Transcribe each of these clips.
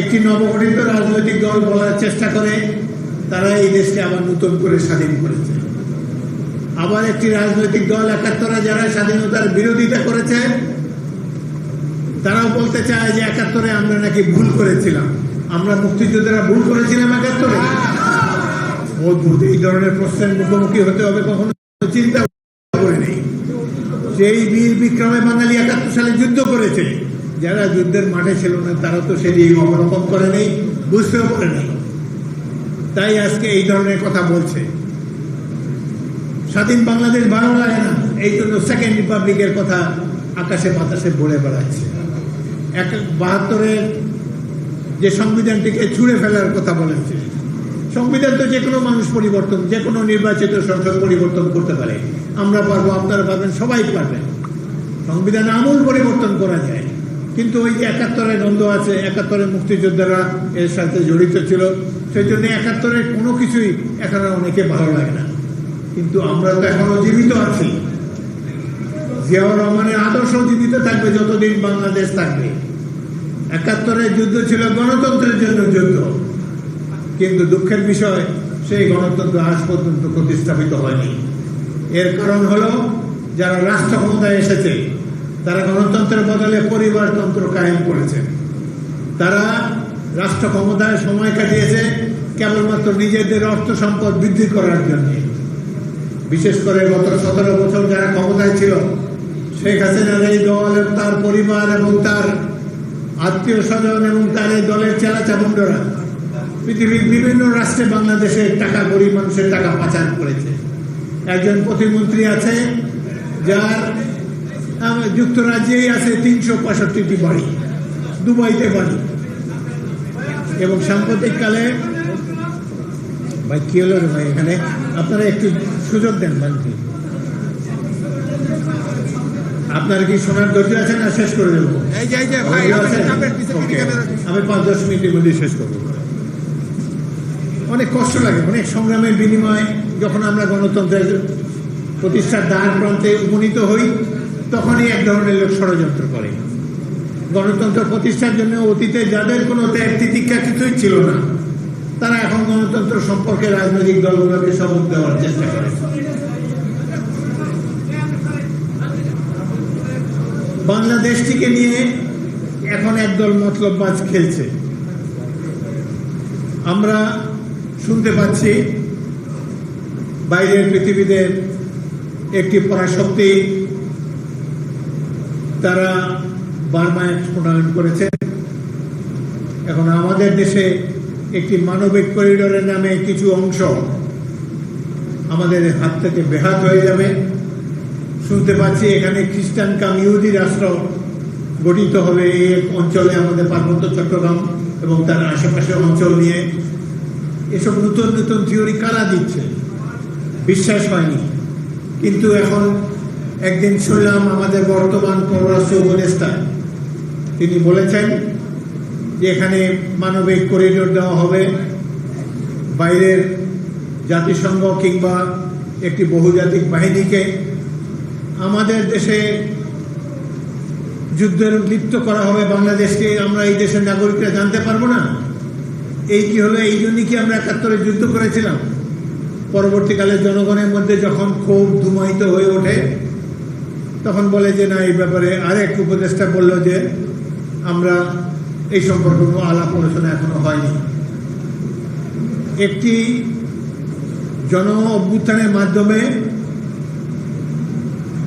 একটি নবগঠিত রাজনৈতিক দল বলার চেষ্টা করে, তারা এই দেশকে আবার নতুন করে স্বাধীন করেছে। আবার একটি রাজনৈতিক দল একাত্তরে যারা স্বাধীনতার বিরোধিতা করেছে। তারাও বলতে চায় যে একাত্তরে আমরা নাকি ভুল করেছিলাম। আমরা মুক্তিযোদ্ধারা ভুল করেছিলাম একাত্তরে। অদ্ভুত এই ধরনের প্রশ্নের মুখোমুখি হতে হবে কখনো চিন্তা করে নেই। সেই বীর বিক্রমে বাঙালি একাত্তর সালে যুদ্ধ করেছে। যারা যুদ্ধের মাঠে ছিল না, তারা তো সেটি অবলম্বন করে নেই, বুঝতেও পারে নেই। তাই আজকে এই ধরনের কথা বলছে। স্বাধীন বাংলাদেশ ভালো লাগে না, এই জন্য সেকেন্ড রিপাবলিকের কথা আকাশে বাতাসে বলে বেড়াচ্ছে। এক বাহাত্তরের যে সংবিধানটিকে ছুঁড়ে ফেলার কথা বলেছে, সংবিধান তো যে কোনো মানুষ পরিবর্তন, যে কোনো নির্বাচিত সংসদ পরিবর্তন করতে পারে। আমরা পারব, আপনারা পারবেন, সবাই পারবেন। সংবিধান আমূল পরিবর্তন করা যায়। কিন্তু ওই একাত্তরের দ্বন্দ্ব আছে একাত্তরের মুক্তিযোদ্ধারা এর সাথে জড়িত ছিল। সেই জন্য একাত্তরের কোনো কিছুই এখন অনেকে ভালো লাগে না। কিন্তু আমরা তো এখনও জীবিত আছি। জিয়াউর রহমানের আদর্শ জীবিত থাকবে যতদিন বাংলাদেশ থাকবে। একাত্তরের যুদ্ধ ছিল গণতন্ত্রের জন্য যুদ্ধ। কিন্তু দুঃখের বিষয়, সেই গণতন্ত্র আজ পর্যন্ত প্রতিস্থাপিত হয়নি। এর কারণ হলো, যারা রাষ্ট্র ক্ষমতায় এসেছে তারা গণতন্ত্রের বদলে পরিবারতন্ত্র কায়েম করেছে। তারা রাষ্ট্র ক্ষমতায় সময় কাটিয়েছে কেবলমাত্র নিজেদের অর্থ সম্পদ বৃদ্ধি করার জন্য। বিশেষ করে গত সতেরো বছর যারা ক্ষমতায় ছিল, শেখ হাসিনার এই দল এবং তার পরিবার এবং তার আত্মীয় স্বজন এবং তার এই দলের চেলা চামুন্ডরা পৃথিবীর বিভিন্ন রাষ্ট্রে বাংলাদেশের টাকা গরিব মানুষের টাকা পাচার করেছে। একজন প্রতিমন্ত্রী আছে, যার যুক্তরাজ্যেই আছে তিনশো পঁয়ষট্টিটি বাড়ি দুবাইতে বাড়ি। এবং সাম্প্রতিককালে ভাই কি হলো রে ভাই এখানে? আপনারা একটু সুযোগ দেন ভাই। আপনার কি শোনার ধৈর্য আছে না? শেষ করে দেবো। আমি পাঁচ দশ মিনিটের মধ্যে শেষ করব। অনেক কষ্ট লাগে অনেক সংগ্রামের বিনিময়ে যখন আমরা গণতন্ত্রের প্রতিষ্ঠার দ্বার প্রান্তে উপনীত হই তখনই এক ধরনের লোক ষড়যন্ত্র করে। গণতন্ত্র প্রতিষ্ঠার জন্য অতীতে যাদের কোনো ত্যাগ তিতিক্ষা কিছুই ছিল না, তারা এখন গণতন্ত্র সম্পর্কে রাজনৈতিক দলগুলোকে সবক দেওয়ার চেষ্টা করে। বাংলাদেশটিকে নিয়ে এখন একদল মতলব মতলববাজ খেলছে। আমরা শুনতে পাচ্ছি, বাইরের পৃথিবীতে একটি পরাশক্তি তারা বার্মায় প্রণয়ন করেছে এখন আমাদের দেশে একটি মানবিক করিডোরের নামে কিছু অংশ আমাদের হাত থেকে বেহাত হয়ে যাবে। শুনতে পাচ্ছি এখানে খ্রিস্টান কাম ইহুদি রাষ্ট্র গঠিত হবে এই অঞ্চলে আমাদের পার্বত্য চট্টগ্রাম এবং তার আশেপাশের অঞ্চল নিয়ে এসব নতুন নতুন থিওরি কারা দিচ্ছে? বিশ্বাস হয়নি। কিন্তু এখন একদিন শুনলাম আমাদের বর্তমান পররাষ্ট্র উপদেষ্টা, তিনি বলেছেন যে এখানে মানবিক করিডোর দেওয়া হবে, বাইরের জাতিসংঘ কিংবা একটি বহুজাতিক বাহিনীকে। আমাদের দেশে যুদ্ধের লিপ্ত করা হবে, বাংলাদেশকে আমরা এই দেশের নাগরিকরা জানতে পারব না। এই কি হলো, এই জন্যই কি আমরা একাত্তরে যুদ্ধ করেছিলাম? পরবর্তীকালে জনগণের মধ্যে যখন ক্ষোভ ধুমায়িত হয়ে ওঠে তখন বলে যে, না, এই ব্যাপারে আরেক উপদেষ্টা বলল যে, আমরা এই সম্পর্কে কোনো আলাপ আলোচনা এখনও হয়নি। একটি জন অভ্যুত্থানের মাধ্যমে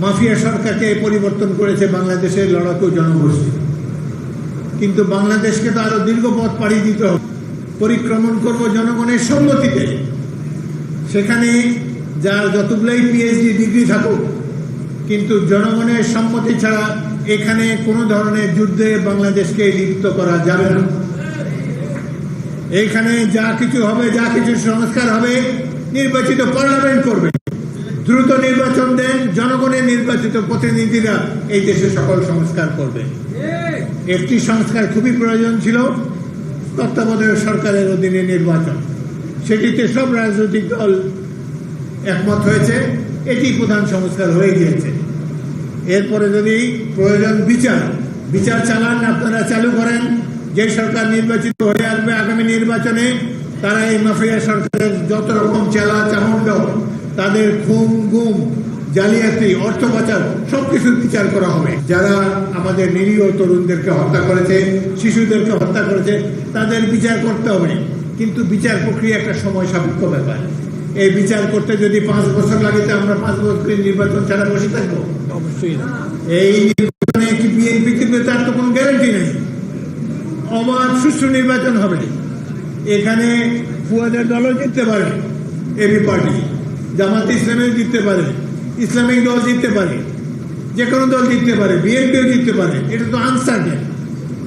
মাফিয়া সরকারকে পরিবর্তন করেছে বাংলাদেশের লড়াকু জনগোষ্ঠী। কিন্তু বাংলাদেশকে তো আরও দীর্ঘ পথ পাড়ি দিতে হবে। পরিক্রমণ করব জনগণের সম্মতিতে। সেখানে যার যতগুলোই পিএইচডি ডিগ্রি থাকুক কিন্তু জনগণের সম্মতি ছাড়া এখানে কোনো ধরনের যুদ্ধে বাংলাদেশকে লিপ্ত করা যাবে না। এইখানে যা কিছু হবে, যা কিছু সংস্কার হবে, নির্বাচিত পার্লামেন্ট করবে। দ্রুত নির্বাচন দেন, জনগণের নির্বাচিত প্রতিনিধিরা এই দেশে সকল সংস্কার করবে। একটি সংস্কার খুবই প্রয়োজন ছিল, তত্ত্বাবধায়ক সরকারের অধীনে নির্বাচন। সেটিতে সব রাজনৈতিক দল একমত হয়েছে। এটি প্রধান সংস্কার হয়ে গিয়েছে। এরপরে যদি প্রয়োজন বিচার বিচার চালান আপনারা চালু করেন। যে সরকার নির্বাচিত হয়ে আসবে আগামী নির্বাচনে, তারা এই মাফিয়া সরকারের যত রকম চেলা চামুন্ড তাদের খুন, গুম, জালিয়াতি, অর্থ পাচার, সবকিছুর বিচার করা হবে। যারা আমাদের নিরীহ তরুণদেরকে হত্যা করেছে, শিশুদেরকে হত্যা করেছে, তাদের বিচার করতে হবে। কিন্তু বিচার প্রক্রিয়া একটা সময় সাপেক্ষ ব্যাপার। এই বিচার করতে যদি পাঁচ বছর লাগে তো আমরা পাঁচ বছর নির্বাচন ছাড়া বসে থাকব। অবশ্যই। এই নির্বাচনে কি বিএনপি কিন্তু তার তো কোনো গ্যারান্টি নেই। অবাধ সুষ্ঠু নির্বাচন হবে। এখানে ফুয়াদের দলও জিততে পারে এবি পার্টি জামাত ইসলামেও জিততে পারে ইসলামিক দল জিততে পারে যে কোনো দল জিততে পারে বিএনপিও জিততে পারে এটা তো আনসার্টেন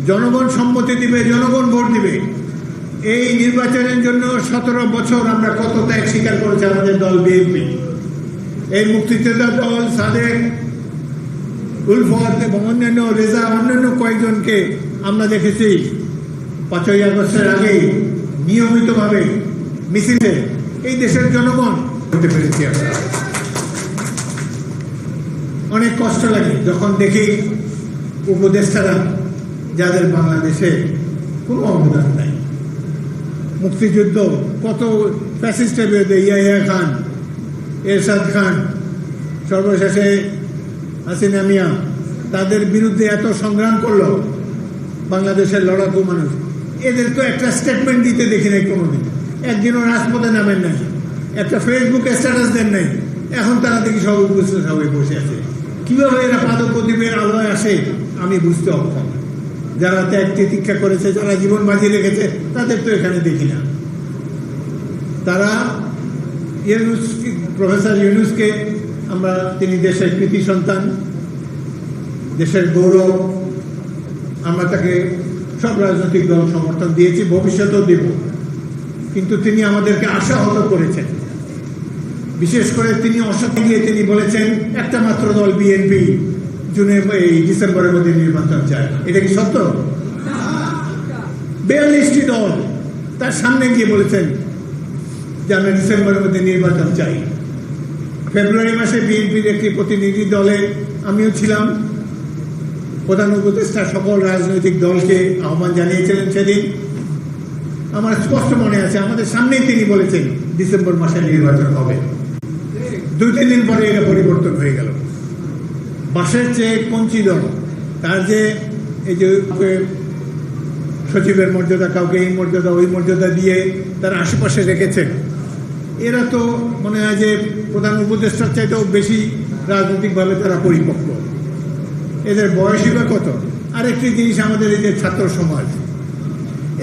জনগণ সম্মতি দিবে জনগণ ভোট দিবে। এই নির্বাচনের জন্য সতেরো বছর আমরা কত ত্যাগ স্বীকার করেছি আমাদের দল বিএনপি। এই মুক্তিযোদ্ধা দল সাদেক, উলফত এবং অন্যান্য রেজা অন্যান্য কয়েকজনকে আমরা দেখেছি। পাঁচই আগস্টের আগে নিয়মিতভাবে মিছিলে এই দেশের জনগণ করতে পেরেছি আমরা। অনেক কষ্ট লাগে যখন দেখি উপদেষ্টারা যাদের বাংলাদেশে কোনো অবদান নাই। মুক্তিযুদ্ধ, কত ফ্যাসিস্টের বিরুদ্ধে ইয়াহিয়া খান, এরশাদ খান, সর্বশেষে হাসিনা মিয়া, তাদের বিরুদ্ধে এত সংগ্রাম করল বাংলাদেশের লড়াকু মানুষ। এদের তো একটা স্টেটমেন্ট দিতে দেখি নাই কোনোদিন। একদিনও রাজপথে নামেন নাই, একটা ফেসবুকে স্ট্যাটাস দেন নাই। এখন তারা দেখি সব উপস্থিত সবাই বসে আছে। কীভাবে এরা পাদক প্রদীপের আলোয় আসে, আমি বুঝতে অক্ষম যারা ত্যাগ তিতিক্ষা করেছে, যারা জীবন বাজি রেখেছে, তাদের তো এখানে দেখি না। তারা ইউনুস প্রফেসর ইউনুসকে, আমরা তিনি দেশের কৃতি সন্তান, দেশের গৌরব, আমরা তাকে সব রাজনৈতিক দল সমর্থন দিয়েছি, ভবিষ্যতেও দেব। কিন্তু তিনি আমাদেরকে আশাহত করেছেন। বিশেষ করে তিনি অসৎ গিয়ে তিনি বলেছেন, একটা মাত্র দল বিএনপি। জুনে এই ডিসেম্বরের মধ্যে নির্বাচন চায় এটা কি সত্য? বিয়াল্লিশটি দল তার সামনে গিয়ে বলেছেন যে আমরা ডিসেম্বরের মধ্যে নির্বাচন চাই। ফেব্রুয়ারি মাসে বিএনপির একটি প্রতিনিধি দলে আমিও ছিলাম। প্রধান উপদেষ্টা সকল রাজনৈতিক দলকে আহ্বান জানিয়েছিলেন সেদিন। আমার স্পষ্ট মনে আছে, আমাদের সামনেই তিনি বলেছেন ডিসেম্বর মাসে নির্বাচন হবে। দুই, তিন দিন পরে এটা পরিবর্তন হয়ে গেল। বাসের চেয়ে পঞ্চি দল তার যে এই যে সচিবের মর্যাদা, কাউকে এই মর্যাদা, ওই মর্যাদা দিয়ে তার আশেপাশে রেখেছেন। এরা তো মনে হয় যে প্রধান উপদেষ্টার চাইতেও বেশি রাজনৈতিকভাবে তারা পরিপক্ক। এদের বয়সই বা কত? আরেকটি জিনিস আমাদের এই যে ছাত্র সমাজ।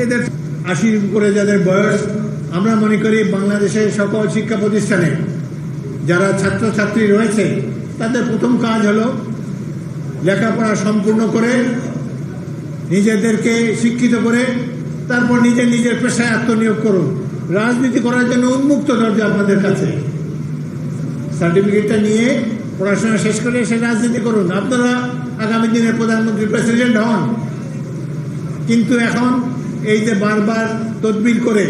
এদের আশির উপরে যাদের বয়স, আমরা মনে করি বাংলাদেশের সকল শিক্ষা প্রতিষ্ঠানে যারা ছাত্রছাত্রী রয়েছে তাদের প্রথম কাজ হলো লেখাপড়া সম্পূর্ণ করে নিজেদেরকে শিক্ষিত করে তারপর নিজের নিজের পেশায় আত্মনিয়োগ করুন। রাজনীতি করার জন্য উন্মুক্ত দরজা আপনাদের কাছে। সার্টিফিকেটটা নিয়ে পড়াশোনা শেষ করে এসে রাজনীতি করুন। আপনারা আগামী দিনের প্রধানমন্ত্রী, প্রেসিডেন্ট হন। কিন্তু এখন এই যে বারবার তদবির করে,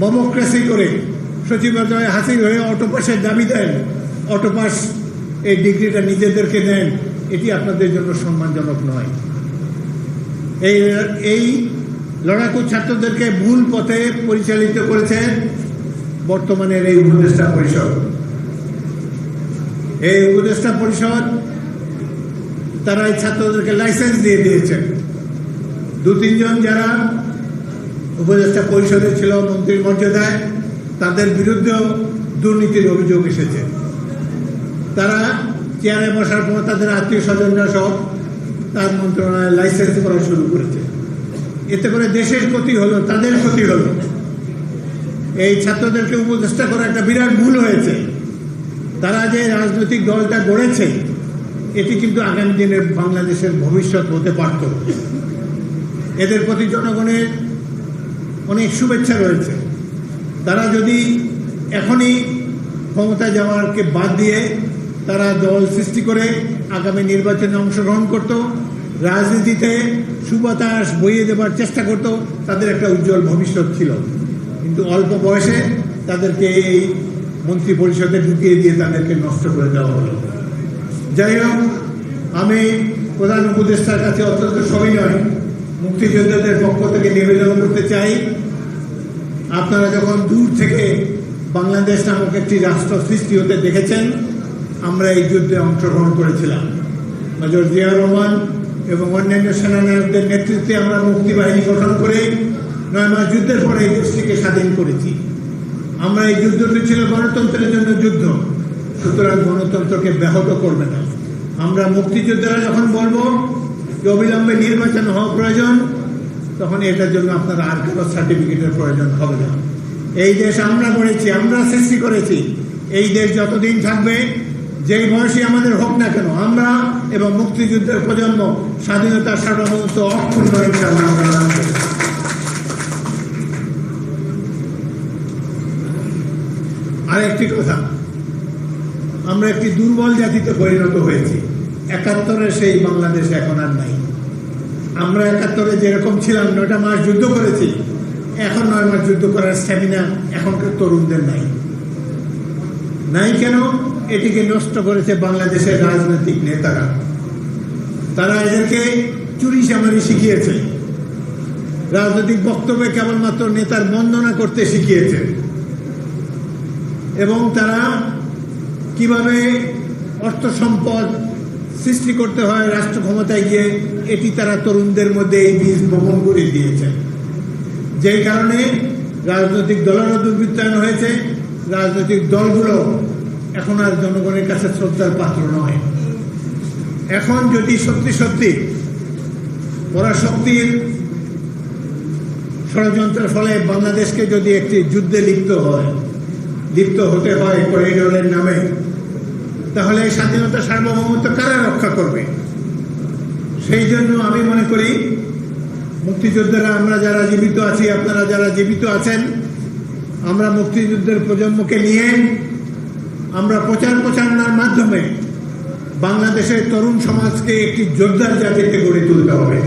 মমক্রেসি করে সচিবালয়ে হাসির হয়ে অটোপাসের দাবি দেন, অটোপাস এই ডিগ্রিটা নিজেদেরকে দেন, এটি আপনাদের জন্য সম্মানজনক নয়। এই এই লড়াকু ছাত্রদেরকে ভুল পথে পরিচালিত করেছেন বর্তমানের এই উপদেষ্টা পরিষদ। এই উপদেষ্টা পরিষদ তারা এই ছাত্রদেরকে লাইসেন্স দিয়ে দিয়েছেন। দু তিনজন যারা উপদেষ্টা পরিষদে ছিল মন্ত্রীর মর্যাদায়, তাদের বিরুদ্ধেও দুর্নীতির অভিযোগ এসেছে। তারা চেয়ারে বসার পর তাদের আত্মীয় স্বজনরা সব তার মন্ত্রণালয়ে লাইসেন্স করা শুরু করেছে। এতে করে দেশের ক্ষতি হলো, তাদের ক্ষতি হলো। এই ছাত্রদেরকে উপদেষ্টা করা একটা বিরাট ভুল হয়েছে। তারা যে রাজনৈতিক দলটা গড়েছে, এটি কিন্তু আগামী দিনে বাংলাদেশের ভবিষ্যৎ হতে পারত। এদের প্রতি জনগণের অনেক শুভেচ্ছা রয়েছে। তারা যদি এখনই ক্ষমতা যাওয়ারকে বাদ দিয়ে তারা দল সৃষ্টি করে আগামী নির্বাচনে অংশগ্রহণ করত, রাজনীতিতে সুবাতাস বইয়ে দেবার চেষ্টা করত, তাদের একটা উজ্জ্বল ভবিষ্যৎ ছিল। কিন্তু অল্প বয়সে তাদেরকে এই মন্ত্রী পরিষদে ঢুকিয়ে দিয়ে তাদেরকে নষ্ট করে দেওয়া হলো। যাই হোক, আমি প্রধান উপদেষ্টার কাছে অত্যন্ত সবিনয়, মুক্তিযোদ্ধাদের পক্ষ থেকে নিবেদন করতে চাই। আপনারা যখন দূর থেকে বাংলাদেশ নামক একটি রাষ্ট্র সৃষ্টি হতে দেখেছেন আমরা এই যুদ্ধে অংশগ্রহণ করেছিলাম। মেজর জিয়া রহমান এবং অন্যান্য সেনানায়কদের নেতৃত্বে আমরা মুক্তিবাহিনী গঠন করে নয় মাস যুদ্ধের পরে এই দেশটিকে স্বাধীন করেছি। আমরা এই যুদ্ধটি ছিল গণতন্ত্রের জন্য যুদ্ধ, সুতরাং গণতন্ত্রকে ব্যাহত করবে না। আমরা মুক্তিযোদ্ধারা যখন বলব যে অবিলম্বে নির্বাচন হওয়া প্রয়োজন, তখন এটার জন্য আপনার আর কারও সার্টিফিকেটের প্রয়োজন হবে না। এই দেশ আমরা করেছি আমরা সৃষ্টি করেছি। এই দেশ যতদিন থাকবে যেই বয়সী আমাদের হোক না কেন, আমরা এবং মুক্তিযুদ্ধের প্রজন্ম স্বাধীনতার সার্বভৌমত্ব অক্ষুণ্ণ রাখব। আরেকটি কথা, আমরা একটি দুর্বল জাতিতে পরিণত হয়েছি। একাত্তরের সেই বাংলাদেশ এখন আর নাই। আমরা একাত্তরে যেরকম ছিলাম, নয়টা মাস যুদ্ধ করেছি, এখন নয় মাস যুদ্ধ করার স্ট্যামিনা এখনকার তরুণদের নাই। নাই কেন? এটিকে নষ্ট করেছে বাংলাদেশের রাজনৈতিক নেতারা। তারা এদেরকে চুরি চামারি শিখিয়েছে। রাজনৈতিক বক্তব্যে কেবলমাত্র নেতার বন্দনা করতে শিখিয়েছে। এবং তারা কীভাবে অর্থ সম্পদ সৃষ্টি করতে হয়, রাষ্ট্র ক্ষমতায় গিয়ে, এটি তারা তরুণদের মধ্যে এই বীজ বপন করে দিয়েছে। যেই কারণে রাজনৈতিক দলেরও দুর্বৃত্তায়ন হয়েছে, রাজনৈতিক দলগুলো এখন আর জনগণের কাছে শ্রদ্ধার পাত্র নয়। এখন যদি সত্যি সত্যি পরাশক্তির ষড়যন্ত্রের ফলে বাংলাদেশকে যদি একটি যুদ্ধে লিপ্ত হয়, লিপ্ত হতে হয় করিডোরের নামে, তাহলে স্বাধীনতা সার্বভৌমত্ব কারা রক্ষা করবে? সেই জন্য আমি মনে করি, মুক্তিযোদ্ধারা, আমরা যারা জীবিত আছি, আপনারা যারা জীবিত আছেন, আমরা মুক্তিযুদ্ধের প্রজন্মকে নিয়ে আমরা প্রচার প্রচারণার মাধ্যমে বাংলাদেশের তরুণ সমাজকে একটি যোদ্ধার জাতিতে গড়ে তুলতে হবে।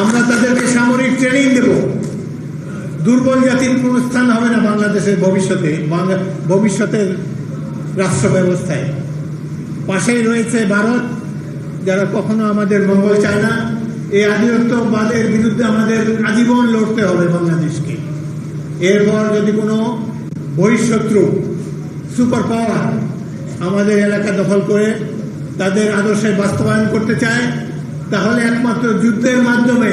আমরা তাদেরকে সামরিক ট্রেনিং দেব। দুর্বল জাতির কোন স্থান হবে না বাংলাদেশের ভবিষ্যতে ভবিষ্যতের রাষ্ট্র ব্যবস্থায় পাশেই রয়েছে ভারত, যারা কখনো আমাদের মঙ্গল চায় না। এই আধিপত্যবাদের বিরুদ্ধে আমাদের আজীবন লড়তে হবে বাংলাদেশকে। এরপর যদি কোনো বহিঃশত্রু সুপার পাওয়ার আমাদের এলাকা দখল করে তাদের আদর্শে বাস্তবায়ন করতে চায়, তাহলে একমাত্র যুদ্ধের মাধ্যমে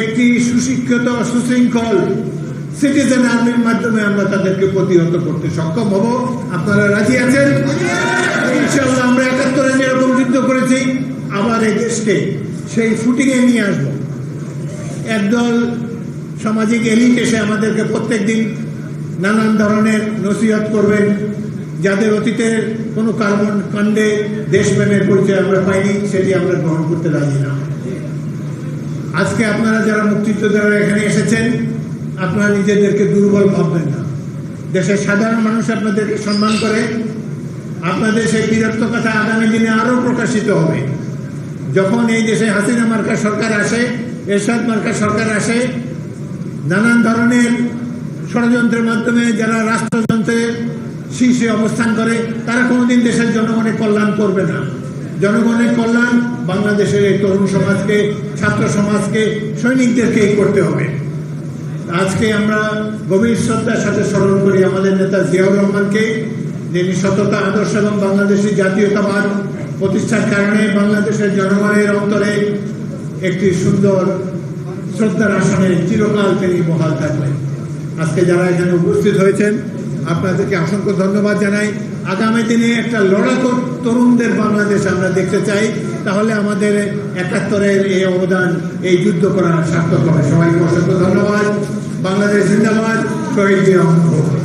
একটি সুশিক্ষিত, সুশৃঙ্খল সিটিজেন আর্মির মাধ্যমে আমরা তাদেরকে প্রতিহত করতে সক্ষম হব। আপনারা রাজি আছেন? ইনশাআল্লাহ আমরা একাত্তরে যেরকম যুদ্ধ করেছি, আবার এই দেশকে সেই ফুটিংয়ে নিয়ে আসব। একদল সামাজিক এলিট এসে আমাদেরকে প্রত্যেক দিন নানান ধরনের নসিহত করবেন যাদের অতীতের কোনো কার্বন কাণ্ডে দেশপ্রেমের পরিচয় আমরা পাইনি, সেটি আমরা গ্রহণ করতে রাজি না। আজকে আপনারা যারা মুক্তিযোদ্ধারা এখানে এসেছেন, আপনারা নিজেদেরকে দুর্বল ভাববেন না। দেশের সাধারণ মানুষ আপনাদেরকে সম্মান করে, আপনাদের সেই বীরত্ব কথা আগামী দিনে আরও প্রকাশিত হবে। যখন এই দেশে হাসিনা মার্কা সরকার আসে, এরশাদ মার্কা সরকার আসে, নানান ধরনের ষড়যন্ত্রের মাধ্যমে যারা রাষ্ট্রযন্ত্রের শীর্ষে অবস্থান করে, তারা কোনোদিন দেশের জনগণের কল্যাণ করবে না। জনগণের কল্যাণ বাংলাদেশের এই তরুণ সমাজকে, ছাত্র সমাজকে সৈনিকদেরকেই করতে হবে। আজকে আমরা গভীর শ্রদ্ধার সাথে স্মরণ করি আমাদের নেতা জিয়াউর রহমানকে, যিনি সততা, আদর্শ এবং বাংলাদেশি জাতীয়তাবাদ প্রতিষ্ঠার কারণে বাংলাদেশের জনগণের অন্তরে একটি সুন্দর শ্রদ্ধার আসনে চিরকাল তিনি বহাল থাকবেন। আজকে যারা এখানে উপস্থিত হয়েছেন, আপনাদেরকে অসংখ্য ধন্যবাদ জানাই। আগামী দিনে একটা লড়াকু তরুণদের বাংলাদেশ আমরা দেখতে চাই। তাহলে আমাদের একাত্তরের এই অবদান, এই যুদ্ধ করার সার্থক হবে। সবাইকে অসংখ্য ধন্যবাদ। বাংলাদেশ জিন্দাবাদ। শহীদ।